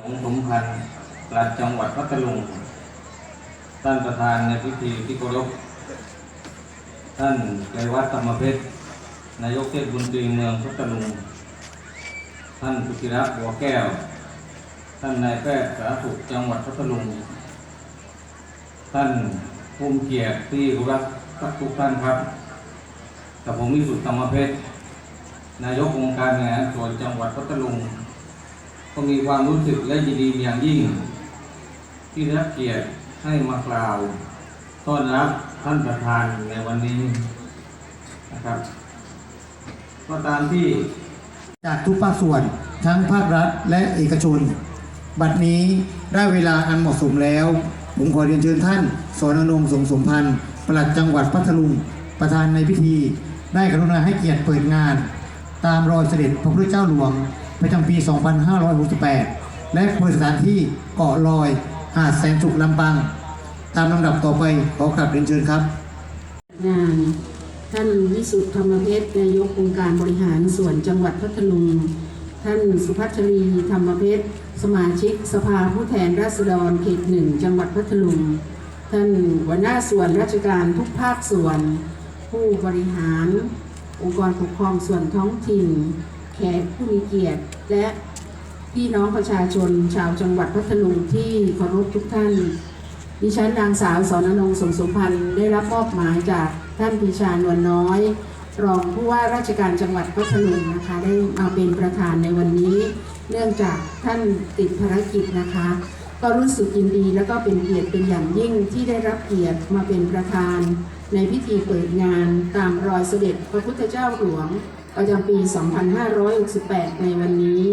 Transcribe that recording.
ของสมพันธ์ปลัดจังหวัดพัทลุง ท่านประธานในพิธีที่เคารพ ท่านไกรวัฒน์ธรรมเพชร นายกเทศมนตรีเมืองพัทลุง ท่านสุธิรักษ์บัวแก้ว ท่านนายแพทย์สาธารณสุขจังหวัดพัทลุง ท่านผู้มีเกียรติที่รักทุกท่านครับ กับผมวิสุทธิธรรมเพชร นายกองค์การงานส่วนจังหวัดพัทลุง ก็มีความรู้สึกและยินดีอย่างยิ่ง ที่ได้รับเกียรติให้มากล่าว ต้อนรับท่านประธานในวันนี้นะครับก็ตามที่จากทุกภาคส่วนทั้งภาครัฐและเอกชน บัดนี้ได้เวลาอันเหมาะสมแล้ว ผมขอเรียนเชิญท่านสอนอนงสงสมพันธ์ปลัดจังหวัดพัทลุงประธานในพิธี ได้กรุณาให้เกียรติเปิดงาน ตามรอยเสด็จพระพุทธเจ้าหลวง ประจำปี 2568 และเปิดสถานที่เกาะลอย หาดแสนสุขลำปาง ตามลำดับต่อไปขอกราบเรียนเชิญครับงานท่านวิสุทธธรรมเพชรนายกองค์การบริหารส่วนจังหวัดพัทลุง ท่านสุพัชรีธรรมเพชรสมาชิกสภาผู้แทนราษฎรเขตหนึ่งจังหวัดพัทลุง ท่านหัวหน้าส่วนราชการทุกภาคส่วน ผู้บริหาร องค์กรปกครองส่วนท้องถิ่น แขกผู้มีเกียรติ และพี่น้องประชาชนชาวจังหวัดพัทลุงที่เคารพทุกท่าน ดิฉันนางสาวสอนนงสมสมพันธ์ได้รับมอบหมายจากท่านพิชานวลน้อย รองผู้ว่าราชการจังหวัดพัทลุงนะคะ ได้มาเป็นประธานในวันนี้ เนื่องจากท่านติดภารกิจนะคะ ก็รู้สึกยินดีและก็เป็นเกียรติเป็นอย่างยิ่งที่ได้รับเกียรติมาเป็นประธาน ในพิธีเปิดงานตามรอยเสด็จพระพุทธเจ้าหลวง ประจำปี 2568 ในวันนี้